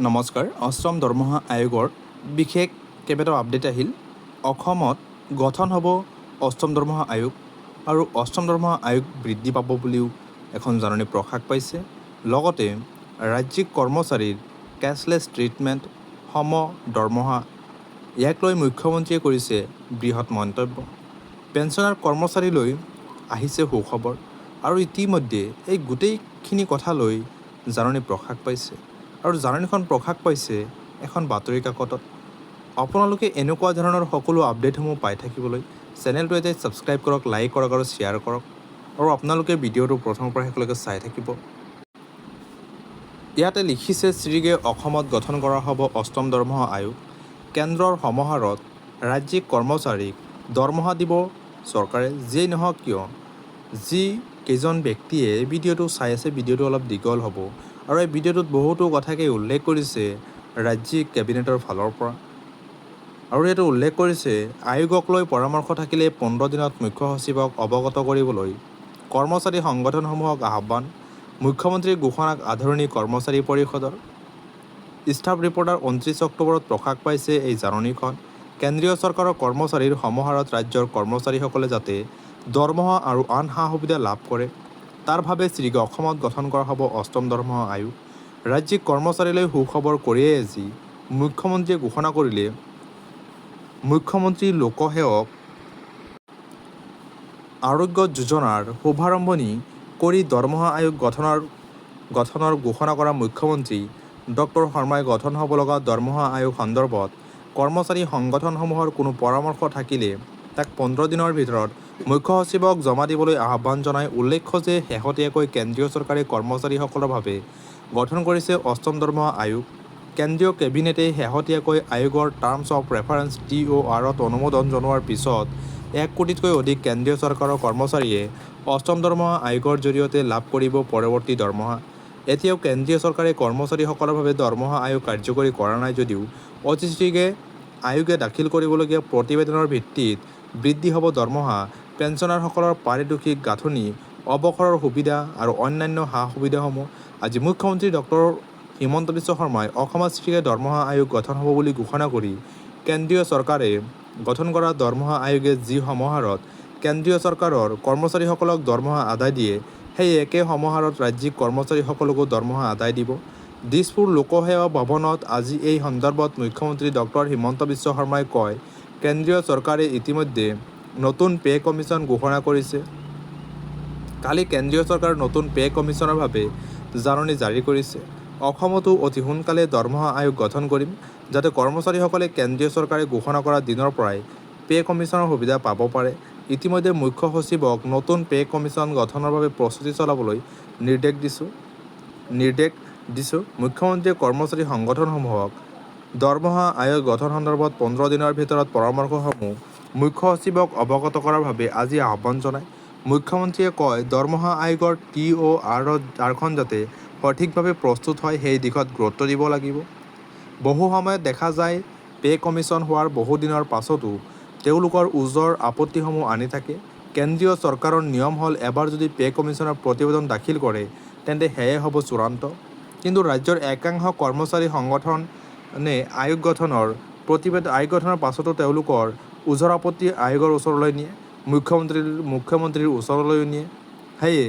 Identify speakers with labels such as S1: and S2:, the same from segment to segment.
S1: নমস্কাৰ, অষ্টম দৰমহা আয়োগৰ বিশেষ কেইবাটাও আপডেট আহিল। অসমত গঠন হ'ব অষ্টম দৰমহা আয়োগ আৰু অষ্টম দৰমহা আয়োগ বৃদ্ধি পাব বুলিও এখন জাননী প্ৰকাশ পাইছে। লগতে ৰাজ্যিক কৰ্মচাৰীৰ কেছলেছ ট্ৰিটমেণ্ট, সম দৰমহা, ইয়াক লৈ মুখ্যমন্ত্ৰীয়ে কৰিছে বৃহৎ মন্তব্য। পেঞ্চনাৰ কৰ্মচাৰীলৈ আহিছে সুখবৰ আৰু ইতিমধ্যে এই গোটেইখিনি কথা লৈ জাননী প্ৰকাশ পাইছে। আৰু জাননীখন প্ৰকাশ পাইছে এখন বাতৰি কাকতত। আপোনালোকে এনেকুৱা ধৰণৰ সকলো আপডেটসমূহ পাই থাকিবলৈ চেনেলটো এতিয়া ছাবস্ক্ৰাইব কৰক, লাইক কৰক আৰু শ্বেয়াৰ কৰক। আৰু আপোনালোকে ভিডিঅ'টো প্ৰথমৰ পৰা শেষলৈকে চাই থাকিব। ইয়াতে লিখিছে শ্ৰীগে অসমত গঠন কৰা হ'ব অষ্টম দৰমহা আয়োগ। কেন্দ্ৰৰ সমাহাৰত ৰাজ্যিক কৰ্মচাৰীক দৰমহা দিব চৰকাৰে, যিয়েই নহওক কিয়, যি কেইজন ব্যক্তিয়ে ভিডিঅ'টো চাই আছে, ভিডিঅ'টো অলপ দীঘল হ'ব। আৰু এই ভিডিঅ'টোত বহুতো কথাকে উল্লেখ কৰিছে ৰাজ্যিক কেবিনেটৰ ফালৰ পৰা। আৰু এইটো উল্লেখ কৰিছে আয়োগক লৈ পৰামৰ্শ থাকিলে পোন্ধৰ দিনত মুখ্য সচিবক অৱগত কৰিবলৈ কৰ্মচাৰী সংগঠনসমূহক আহ্বান মুখ্যমন্ত্ৰীৰ ঘোষণাক আদৰণি কৰ্মচাৰী পৰিষদৰ। ষ্টাফ ৰিপৰ্টাৰ ঊনত্ৰিছ অক্টোবৰত প্ৰকাশ পাইছে এই জাননীখন কেন্দ্ৰীয় চৰকাৰৰ কৰ্মচাৰীৰ সমাহাৰত ৰাজ্যৰ কৰ্মচাৰীসকলে যাতে দৰমহা আৰু আন সা সুবিধা লাভ কৰে। তাৰ বাবে শ্ৰীগে অসমত গঠন কৰা হ'ব অষ্টম দৰমহা আয়োগ। ৰাজ্যিক কৰ্মচাৰীলৈ সুখবৰ কৰিয়েই আজি মুখ্যমন্ত্ৰীয়ে ঘোষণা কৰিলে, মুখ্যমন্ত্ৰী লোকসেৱক আৰোগ্য যোজনাৰ শুভাৰম্ভণি কৰি দৰমহা আয়োগ গঠনৰ গঠনৰ ঘোষণা কৰা মুখ্যমন্ত্ৰী ডক্টৰ শৰ্মাই গঠন হ'ব লগা দৰমহা আয়োগ সন্দৰ্ভত কৰ্মচাৰী সংগঠনসমূহৰ কোনো পৰামৰ্শ থাকিলে তাক পোন্ধৰ দিনৰ ভিতৰত মুখ্য সচিবক জমা দিবলৈ আহ্বান জনাই উল্লেখ্য যে শেহতীয়াকৈ কেন্দ্ৰীয় চৰকাৰে কৰ্মচাৰীসকলৰ বাবে গঠন কৰিছে অষ্টম দৰমহা আয়োগ। কেন্দ্ৰীয় কেবিনেটে শেহতীয়াকৈ আয়োগৰ terms of reference T O' আৰত অনুমোদন জনোৱাৰ পিছত এক কোটিতকৈ অধিক কেন্দ্ৰীয় চৰকাৰৰ কৰ্মচাৰীয়ে অষ্টম দৰমহা আয়োগৰ জৰিয়তে লাভ কৰিব পৰৱৰ্তী দৰমহা এতিয়াও কেন্দ্ৰীয় চৰকাৰে কৰ্মচাৰীসকলৰ বাবে দৰমহা আয়োগ কাৰ্যকৰী কৰা নাই যদিও অতি শীঘ্ৰে আয়োগে দাখিল কৰিবলগীয়া প্ৰতিবেদনৰ ভিত্তিত বৃদ্ধি হ'ব দৰমহা পেঞ্চনাৰসকলৰ পাৰিতোষিক গাঁথনি, অৱসৰৰ সুবিধা আৰু অন্যান্য সা সুবিধাসমূহ আজি মুখ্যমন্ত্ৰী ডক্টৰ হিমন্ত বিশ্ব শৰ্মাই অসমত শীঘ্ৰে দৰমহা আয়োগ গঠন হ'ব বুলি ঘোষণা কৰি কেন্দ্ৰীয় চৰকাৰে গঠন কৰা দৰমহা আয়োগে যি সমাহাৰত কেন্দ্ৰীয় চৰকাৰৰ কৰ্মচাৰীসকলক দৰমহা আদায় দিয়ে, সেই একে সমাহাৰত ৰাজ্যিক কৰ্মচাৰীসকলকো দৰমহা আদায় দিব। দিছপুৰ লোকসেৱা ভৱনত আজি এই সন্দৰ্ভত মুখ্যমন্ত্ৰী ডক্টৰ হিমন্ত বিশ্ব শৰ্মাই কয়, কেন্দ্ৰীয় চৰকাৰে ইতিমধ্যে নতুন পে' কমিশ্যন ঘোষণা কৰিছে। কালি কেন্দ্ৰীয় চৰকাৰৰ নতুন পে' কমিশ্যনৰ বাবে জাননী জাৰি কৰিছে। অসমতো অতি সোনকালে দৰমহা আয়োগ গঠন কৰিম, যাতে কৰ্মচাৰীসকলে কেন্দ্ৰীয় চৰকাৰে ঘোষণা কৰা দিনৰ পৰাই পে' কমিশ্যনৰ সুবিধা পাব পাৰে। ইতিমধ্যে মুখ্য সচিবক নতুন পে' কমিশ্যন গঠনৰ বাবে প্ৰস্তুতি চলাবলৈ নিৰ্দেশ দিছোঁ। নিৰ্দেশ দিছোঁ। মুখ্যমন্ত্ৰীয়ে কৰ্মচাৰী সংগঠনসমূহক দৰমহা আয়োগ গঠন সন্দৰ্ভত পোন্ধৰ দিনৰ ভিতৰত পৰামৰ্শসমূহ মুখ্য সচিবক অৱগত কৰাৰ বাবে আজি আহ্বান জনায়। মুখ্যমন্ত্ৰীয়ে কয়, দৰমহা আয়োগৰ টি অ' আৰৰ আৰখন যাতে সঠিকভাৱে প্ৰস্তুত হয়, সেই দিশত গুৰুত্ব দিব লাগিব। বহু সময়ত দেখা যায়, পে' কমিশ্যন হোৱাৰ বহু দিনৰ পাছতো তেওঁলোকৰ ওজৰ আপত্তিসমূহ আনি থাকে। কেন্দ্ৰীয় চৰকাৰৰ নিয়ম হ'ল, এবাৰ যদি পে' কমিশ্যনৰ প্ৰতিবেদন দাখিল কৰে, তেন্তে সেয়ে হ'ব চূড়ান্ত। কিন্তু ৰাজ্যৰ একাংশ কৰ্মচাৰী সংগঠনে আয়োগ গঠনৰ প্ৰতিবেদন, আয়োগ গঠনৰ পাছতো তেওঁলোকৰ ওজৰ আপত্তি আয়োগৰ ওচৰলৈ নিয়ে, মুখ্যমন্ত্ৰীৰ মুখ্যমন্ত্ৰীৰ ওচৰলৈও নিয়ে। সেয়ে,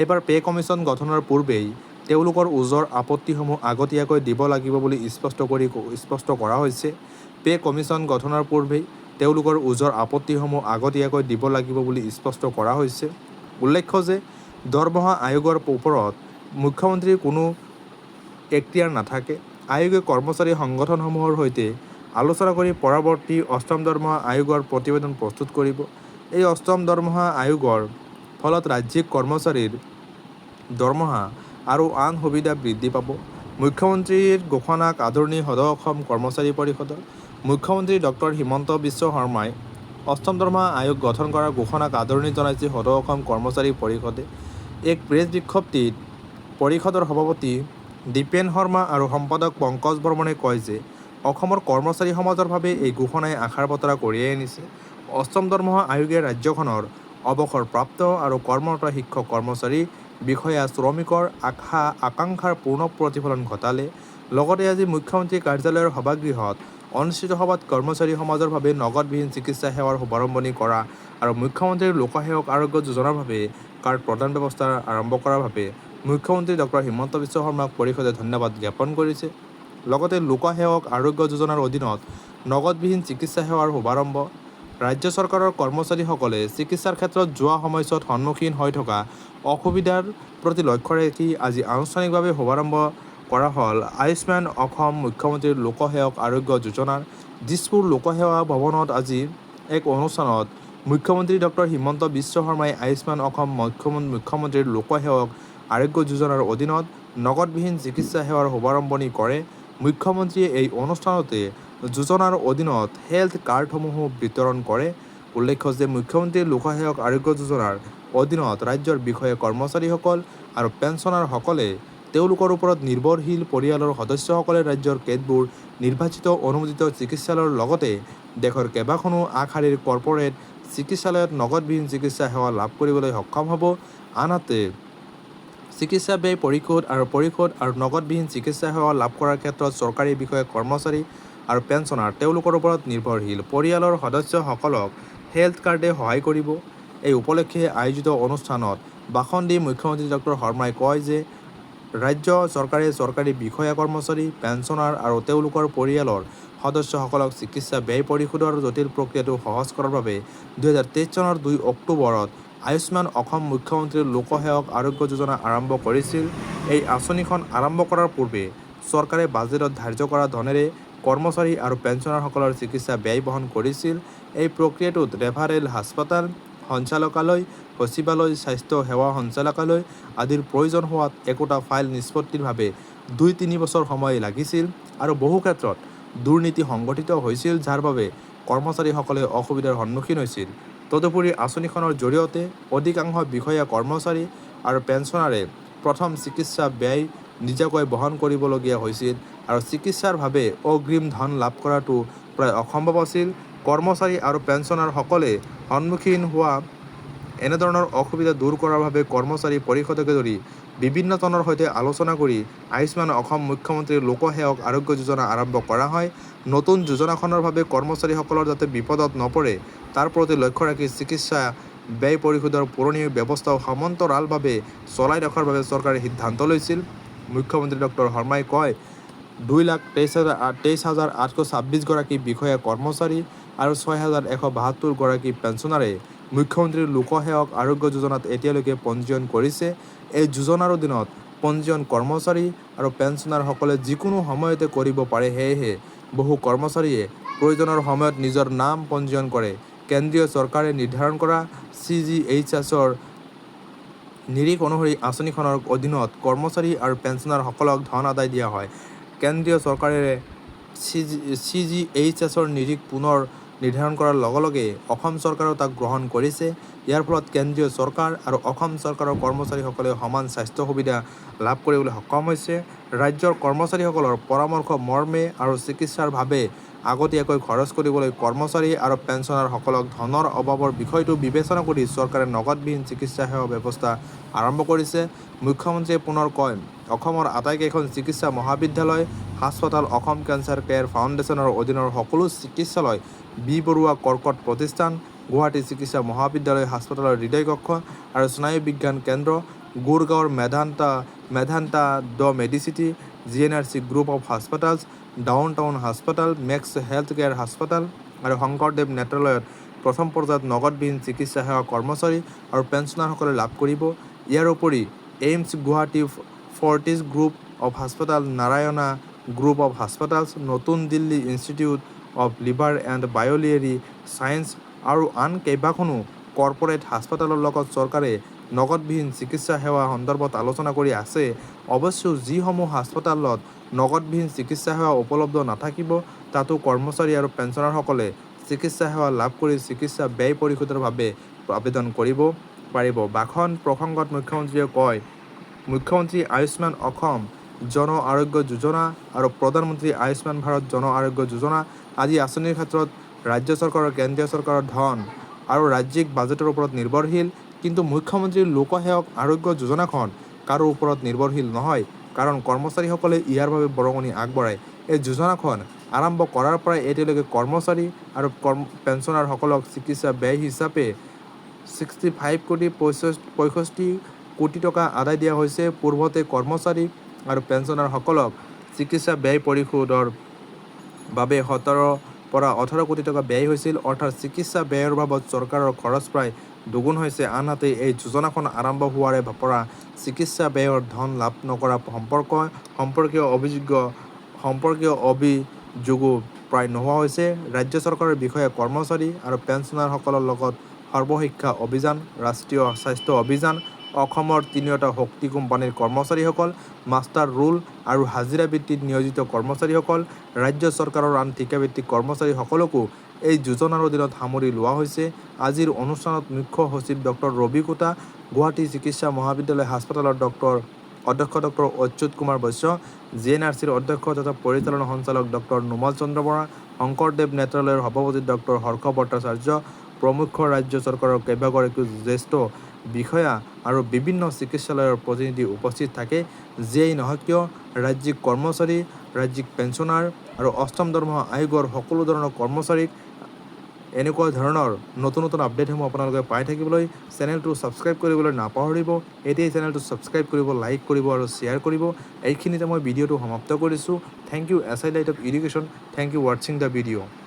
S1: এইবাৰ পে' কমিশ্যন গঠনৰ পূৰ্বেই তেওঁলোকৰ ওজৰ আপত্তিসমূহ আগতীয়াকৈ দিব লাগিব বুলি স্পষ্ট কৰি স্পষ্ট কৰা হৈছে। পে' কমিশ্যন গঠনৰ পূৰ্বেই তেওঁলোকৰ ওজৰ আপত্তিসমূহ আগতীয়াকৈ দিব লাগিব বুলি স্পষ্ট কৰা হৈছে। উল্লেখ্য যে, দৰমহা আয়োগৰ ওপৰত মুখ্যমন্ত্ৰীৰ কোনো এখতিয়াৰ নাথাকে। আয়োগে কৰ্মচাৰী সংগঠনসমূহৰ সৈতে আলোচনা কৰি পৰৱৰ্তী অষ্টম দৰমহা আয়োগৰ প্ৰতিবেদন প্ৰস্তুত কৰিব। এই অষ্টম দৰমহা আয়োগৰ ফলত ৰাজ্যিক কৰ্মচাৰীৰ দৰমহা আৰু আন সুবিধা বৃদ্ধি পাব। মুখ্যমন্ত্ৰীৰ ঘোষণাক আদৰণি সদৌ অসম কৰ্মচাৰী পৰিষদৰ মুখ্যমন্ত্ৰী ডক্টৰ হিমন্ত বিশ্ব শৰ্মাই অষ্টম দৰমহা আয়োগ গঠন কৰাৰ ঘোষণাক আদৰণি জনাইছে সদৌ অসম কৰ্মচাৰী পৰিষদে। এক প্ৰেছ বিজ্ঞপ্তিত পৰিষদৰ সভাপতি দীপেন শৰ্মা আৰু সম্পাদক পংকজ বৰ্মনে কয় যে অসমৰ কৰ্মচাৰী সমাজৰ বাবে এই ঘোষণাই আশাৰ বতৰা কঢ়িয়াই আনিছে। অষ্টম দৰমহা আয়োগে ৰাজ্যখনৰ অৱসৰপ্ৰাপ্ত আৰু কৰ্মৰত শিক্ষক কৰ্মচাৰী বিষয়া শ্ৰমিকৰ আশা আকাংক্ষাৰ পূৰ্ণ প্ৰতিফলন ঘটালে। লগতে আজি মুখ্যমন্ত্ৰী কাৰ্যালয়ৰ সভাগৃহত অনুষ্ঠিত সভাত কৰ্মচাৰী সমাজৰ বাবে নগদবিহীন চিকিৎসা সেৱাৰ শুভাৰম্ভণি কৰা আৰু মুখ্যমন্ত্ৰীৰ লোকসেৱক আৰোগ্য যোজনাৰ বাবে কাৰ্ড প্ৰদান ব্যৱস্থা আৰম্ভ কৰাৰ বাবে মুখ্যমন্ত্ৰী ডক্টৰ হিমন্ত বিশ্ব শৰ্মাক পৰিষদে ধন্যবাদ জ্ঞাপন কৰিছে। লগতে লোকসেৱক আৰোগ্য যোজনাৰ অধীনত নগদবিহীন চিকিৎসা সেৱাৰ শুভাৰম্ভ। ৰাজ্য চৰকাৰৰ কৰ্মচাৰীসকলে চিকিৎসাৰ ক্ষেত্ৰত যোৱা সময়ছোৱাত সন্মুখীন হৈ থকা অসুবিধাৰ প্ৰতি লক্ষ্য ৰাখি আজি আনুষ্ঠানিকভাৱে শুভাৰম্ভ কৰা হ'ল আয়ুষ্মান অসম মুখ্যমন্ত্ৰীৰ লোকসেৱক আৰোগ্য যোজনাৰ। দিছপুৰ লোকসেৱা ভৱনত আজি এক অনুষ্ঠানত মুখ্যমন্ত্ৰী ডক্টৰ হিমন্ত বিশ্ব শৰ্মাই আয়ুষ্মান অসম মুখ্যমন্ত্ৰী মুখ্যমন্ত্ৰীৰ লোকসেৱক আৰোগ্য যোজনাৰ অধীনত নগদবিহীন চিকিৎসা সেৱাৰ শুভাৰম্ভণি কৰে। মুখ্যমন্ত্ৰীয়ে এই অনুষ্ঠানতে যোজনাৰ অধীনত হেল্থ কাৰ্ডসমূহো বিতৰণ কৰে। উল্লেখ্য যে মুখ্যমন্ত্ৰীৰ লোকসেৱক আৰোগ্য যোজনাৰ অধীনত ৰাজ্যৰ বিষয়া কৰ্মচাৰীসকল আৰু পেঞ্চনাৰসকলে তেওঁলোকৰ ওপৰত নিৰ্ভৰশীল পৰিয়ালৰ সদস্যসকলে ৰাজ্যৰ কেতবোৰ নিৰ্বাচিত অনুমোদিত চিকিৎসালয়ৰ লগতে দেশৰ কেইবাখনো আগশাৰীৰ কৰ্পৰেট চিকিৎসালয়ত নগদবিহীন চিকিৎসা সেৱা লাভ কৰিবলৈ সক্ষম হ'ব। আনহাতে চিকিৎসা ব্যয়, পৰিশোধ আৰু পৰিশোধ আৰু নগদবিহীন চিকিৎসা সেৱা লাভ কৰাৰ ক্ষেত্ৰত চৰকাৰী বিষয়া, কৰ্মচাৰী আৰু পেঞ্চনাৰ তেওঁলোকৰ ওপৰত নিৰ্ভৰশীল। পৰিয়ালৰ সদস্যসকলক হেল্থ কাৰ্ডে সহায় কৰিব। এই উপলক্ষে আয়োজিত অনুষ্ঠানত ভাষণ দি মুখ্যমন্ত্ৰী ডক্টৰ শৰ্মাই কয় যে, ৰাজ্য চৰকাৰে চৰকাৰী বিষয়া, কৰ্মচাৰী, পেঞ্চনাৰ আৰু তেওঁলোকৰ পৰিয়ালৰ সদস্যসকলক চিকিৎসা ব্যয় পৰিশোধৰ জটিল প্ৰক্ৰিয়াটো সহজ কৰাৰ বাবে দুহেজাৰ তেইছ চনৰ দুই অক্টোবৰত আয়ুষ্মান অসম মুখ্যমন্ত্ৰীৰ লোকসেৱক আৰোগ্য যোজনা আৰম্ভ কৰিছিল। এই আঁচনিখন আৰম্ভ কৰাৰ পূৰ্বে চৰকাৰে বাজেটত ধাৰ্য কৰা ধনেৰে কৰ্মচাৰী আৰু পেঞ্চনাৰসকলৰ চিকিৎসা ব্যয় বহন কৰিছিল। এই প্ৰক্ৰিয়াটোত ৰেফাৰেল হাস্পতাল, সঞ্চালকালয়, সচিবালয়, স্বাস্থ্য সেৱা সঞ্চালকালয় আদিৰ প্ৰয়োজন হোৱাত একোটা ফাইল নিষ্পত্তিৰ বাবে দুই তিনি বছৰ সময় লাগিছিল আৰু বহু ক্ষেত্ৰত দুৰ্নীতি সংঘটিত হৈছিল, যাৰ বাবে কৰ্মচাৰীসকলে অসুবিধাৰ সন্মুখীন হৈছিল। তদুপৰি আঁচনিখনৰ জৰিয়তে অধিকাংশ বিষয়া কৰ্মচাৰী আৰু পেঞ্চনাৰে প্ৰথম চিকিৎসা ব্যয় নিজাকৈ বহন কৰিবলগীয়া হৈছিল আৰু চিকিৎসাৰ বাবে অগ্ৰিম ধন লাভ কৰাটো প্ৰায় অসম্ভৱ আছিল। কৰ্মচাৰী আৰু পেঞ্চনাৰসকলে সন্মুখীন হোৱা এনেধৰণৰ অসুবিধা দূৰ কৰাৰ বাবে কৰ্মচাৰী পৰিষদকে ধৰি বিভিন্নজনৰ সৈতে আলোচনা কৰি আয়ুষ্মান অসম মুখ্যমন্ত্ৰীৰ লোকসেৱক আৰোগ্য যোজনা আৰম্ভ কৰা হয়। নতুন যোজনাখনৰ বাবে কৰ্মচাৰীসকলৰ যাতে বিপদত নপৰে, তাৰ প্ৰতি লক্ষ্য ৰাখি চিকিৎসা, ব্যয় পৰিশোধৰ পুৰণি ব্যৱস্থাও সমান্তৰালভাৱে চলাই ৰখাৰ বাবে চৰকাৰে সিদ্ধান্ত লৈছিল। মুখ্যমন্ত্ৰী ডক্টৰ শৰ্মাই কয়, দুই লাখ তেইছ হাজাৰ তেইছ হাজাৰ আঠশ ছাব্বিছগৰাকী বিষয়া কৰ্মচাৰী আৰু ছয় হাজাৰ এশ বাসত্তৰগৰাকী পেঞ্চনাৰে মুখ্যমন্ত্ৰীৰ লোকসেৱক আৰোগ্য যোজনাত এতিয়ালৈকে পঞ্জীয়ন কৰিছে। এই যোজনাৰ অধীনত পঞ্জীয়ন কৰ্মচাৰী আৰু পেঞ্চনাৰসকলে যিকোনো সময়তে কৰিব পাৰে সেয়েহে বহু কৰ্মচাৰীয়ে প্ৰয়োজনৰ সময়ত নিজৰ নাম পঞ্জীয়ন কৰে। কেন্দ্ৰীয় চৰকাৰে নিৰ্ধাৰণ কৰা চি জি এইচ এছৰ নিৰিখ অনুসৰি আঁচনিখনৰ অধীনত কৰ্মচাৰী আৰু পেঞ্চনাৰসকলক ধন আদায় দিয়া হয়। কেন্দ্ৰীয় চৰকাৰে চি জি চি জি এইচ এছৰ নিৰিখ পুনৰ নিৰ্ধাৰণ কৰাৰ লগে লগে অসম চৰকাৰেও তাক গ্ৰহণ কৰিছে। ইয়াৰ ফলত কেন্দ্ৰীয় চৰকাৰ আৰু অসম চৰকাৰৰ কৰ্মচাৰীসকলে সমান স্বাস্থ্য সুবিধা লাভ কৰিবলৈ সক্ষম হৈছে। ৰাজ্যৰ কৰ্মচাৰীসকলৰ পৰামৰ্শ মৰ্মে আৰু চিকিৎসাৰ বাবে আগতীয়াকৈ খৰচ কৰিবলৈ কৰ্মচাৰী আৰু পেঞ্চনাৰসকলক ধনৰ অভাৱৰ বিষয়টো বিবেচনা কৰি চৰকাৰে নগদবিহীন চিকিৎসা সেৱা ব্যৱস্থা আৰম্ভ কৰিছে। মুখ্যমন্ত্ৰীয়ে পুনৰ কয়, অসমৰ আটাইকেইখন চিকিৎসা মহাবিদ্যালয় হাস্পতাল অসম কেঞ্চাৰ কেয়াৰ ফাউণ্ডেশ্যনৰ অধীনৰ সকলো চিকিৎসালয় বি বৰুৱা কৰ্কট প্ৰতিষ্ঠান, গুৱাহাটী চিকিৎসা মহাবিদ্যালয়, হাস্পতালৰ হৃদয় কক্ষ আৰু স্নায়ু বিজ্ঞান কেন্দ্ৰ, গুৰগাঁৱৰ Medanta Medanta the Medicity, G N R C group of হাস্পাতালছ downtown হাস্পাতাল, makes health care হাস্পাতাল আৰু শংকৰদেৱ নেত্ৰালয়ত প্ৰথম পৰ্যায়ত নগদবিহীন চিকিৎসা সেৱা কৰ্মচাৰী আৰু পেঞ্চনাৰসকলে লাভ কৰিব। ইয়াৰ উপৰি AIIMS Guwahati Fortis group of হাস্পাতাল, Narayana group of হাস্পাতালছ নতুন Delhi institute of liver and biliary science আৰু আন কেইবাখনো কৰ্পৰেট হাস্পাতালৰ লগত চৰকাৰে নগদবিহীন চিকিৎসা সেৱা সন্দৰ্ভত আলোচনা কৰি আছে। অৱশ্য, যিসমূহ হাস্পতালত নগদবিহীন চিকিৎসা সেৱা উপলব্ধ নাথাকিব, তাতো কৰ্মচাৰী আৰু পেঞ্চনাৰসকলে চিকিৎসা সেৱা লাভ কৰি চিকিৎসা ব্যয় পৰিশোধৰ বাবে আবেদন কৰিব পাৰিব। ভাষণ প্ৰসংগত মুখ্যমন্ত্ৰীয়ে কয়, মুখ্যমন্ত্ৰী আয়ুষ্মান অসম জন আৰোগ্য যোজনা আৰু প্ৰধানমন্ত্ৰী আয়ুষ্মান ভাৰত জন আৰোগ্য যোজনা আদি আঁচনিৰ ক্ষেত্ৰত ৰাজ্য চৰকাৰৰ কেন্দ্ৰীয় চৰকাৰৰ ধন আৰু ৰাজ্যিক বাজেটৰ ওপৰত নিৰ্ভৰশীল। কিন্তু মুখ্যমন্ত্ৰীৰ লোকসেৱক আৰোগ্য যোজনাখন কাৰো ওপৰত নিৰ্ভৰশীল নহয়, কাৰণ কৰ্মচাৰীসকলে ইয়াৰ বাবে বৰঙণি আগবঢ়ায়। এই যোজনাখন আৰম্ভ কৰাৰ পৰাই এতিয়ালৈকে কৰ্মচাৰী আৰু কৰ্ম, পেঞ্চনাৰসকলক চিকিৎসা ব্যয় হিচাপে ছিক্সটি ফাইভ কোটি পঁয়ষষ্ঠি কোটি টকা আদায় দিয়া হৈছে। পূৰ্বতে কৰ্মচাৰী আৰু পেঞ্চনাৰসকলক চিকিৎসা ব্যয় পৰিশোধৰ বাবে সোতৰ পৰা ওঠৰ কোটি টকা ব্যয় হৈছিল। অৰ্থাৎ চিকিৎসা ব্যয়ৰ বাবদ চৰকাৰৰ খৰচ প্ৰায় দুগুণ হৈছে। আনহাতে, এই যোজনাখন আৰম্ভ হোৱাৰে পৰা চিকিৎসা ব্যয়ৰ ধন লাভ নকৰা সম্পৰ্ক, সম্পৰ্কীয় অভিযোগ্য, সম্পৰ্কীয় অভিযোগো প্ৰায় নোহোৱা হৈছে। ৰাজ্য চৰকাৰৰ বিষয়া কৰ্মচাৰী আৰু পেঞ্চনাৰসকলৰ লগত সৰ্বশিক্ষা অভিযান, ৰাষ্ট্ৰীয় স্বাস্থ্য অভিযান অসমৰ তিনিওটা শক্তি কোম্পানীৰ কৰ্মচাৰীসকল, মাষ্টাৰ ৰোল আৰু হাজিৰা ভিত্তিত নিয়োজিত কৰ্মচাৰীসকল, ৰাজ্য চৰকাৰৰ আন ঠিকাভিত্তিক কৰ্মচাৰীসকলকো এই যোজনাৰ অধীনত সামৰি লোৱা হৈছে। আজিৰ অনুষ্ঠানত মুখ্য সচিব ডক্টৰ ৰবি কোটা, গুৱাহাটী চিকিৎসা মহাবিদ্যালয় হাস্পতালৰ ডক্টৰ অধ্যক্ষ doctor Achyut Kumar Baishya, G N R C অধ্যক্ষ তথা পৰিচালনা সঞ্চালক ডক্টৰ নোমাল চন্দ্ৰ বৰা, শংকৰদেৱ নেত্ৰালয়ৰ সভাপতি ডক্টৰ হৰ্ষ ভট্টাচাৰ্য, প্ৰমুখ ৰাজ্য চৰকাৰৰ কেইবাগৰাকীও জ্যেষ্ঠ বিষয়া আৰু বিভিন্ন চিকিৎসালয়ৰ প্ৰতিনিধি উপস্থিত থাকে যিয়েই নহওক কিয়, ৰাজ্যিক কৰ্মচাৰী, ৰাজ্যিক পেঞ্চনাৰ আৰু অষ্টম দৰমহা আয়োগৰ সকলো ধৰণৰ কৰ্মচাৰীক এনেকুৱা ধৰণৰ নতুন নতুন আপডেটসমূহ আপোনালোকে পাই থাকিবলৈ চেনেলটো ছাবস্ক্ৰাইব কৰিবলৈ নাপাহৰিব। এতিয়াই চেনেলটো ছাবস্ক্ৰাইব কৰিব, লাইক কৰিব আৰু শ্বেয়াৰ কৰিব। এইখিনিতে মই ভিডিঅ'টো সমাপ্ত কৰিছোঁ। Thank you S I light of education thank you ৱাটছিং the ভিডিঅ'